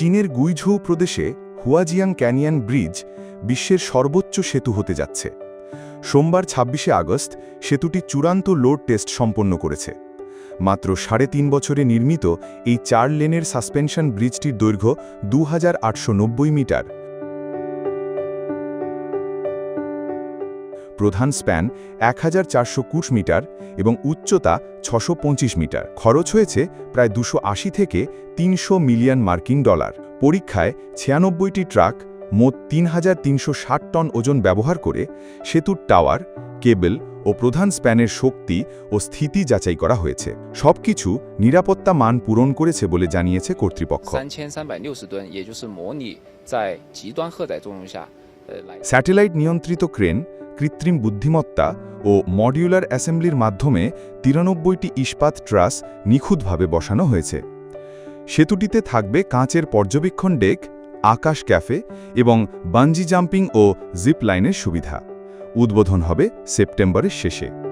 চীনের গুইঝৌ প্রদেশে Huajiang canyon bridge বিশ্বের সর্বোচ্চ সেতু হতে যাচ্ছে। সোমবার ছাব্বিশে আগস্ট সেতুটি চূড়ান্ত লোড টেস্ট সম্পন্ন করেছে। মাত্র সাড়ে তিন বছরে নির্মিত এই চার লেনের সাসপেনশন ব্রিজটির দৈর্ঘ্য দু হাজার আটশো নব্বই মিটার। প্রধান স্প্যান এক হাজার মিটার এবং উচ্চতা ছশো মিটার। খরচ হয়েছে প্রায় দুশো থেকে তিনশো মিলিয়ন মার্কিন ডলার। পরীক্ষায় ছিয়ানব্বইটি ট্রাক মোট তিন হাজার তিনশো ষাট টন ওজন ব্যবহার করে সেতুর টাওয়ার, কেবল ও প্রধান স্প্যানের শক্তি ও স্থিতি যাচাই করা হয়েছে। সবকিছু নিরাপত্তা মান পূরণ করেছে বলে জানিয়েছে কর্তৃপক্ষ। স্যাটেলাইট নিয়ন্ত্রিত ক্রেন কৃত্রিম বুদ্ধিমত্তা ও মডিউলার অ্যাসেম্বলির মাধ্যমে তিরানব্বইটি ইস্পাত ট্রাস নিখুঁতভাবে বসানো হয়েছে। সেতুটিতে থাকবে কাঁচের পর্যবেক্ষণ ডেক, আকাশ ক্যাফে এবং বাঞ্জি জাম্পিং ও জিপ লাইনের সুবিধা। উদ্বোধন হবে সেপ্টেম্বরের শেষে।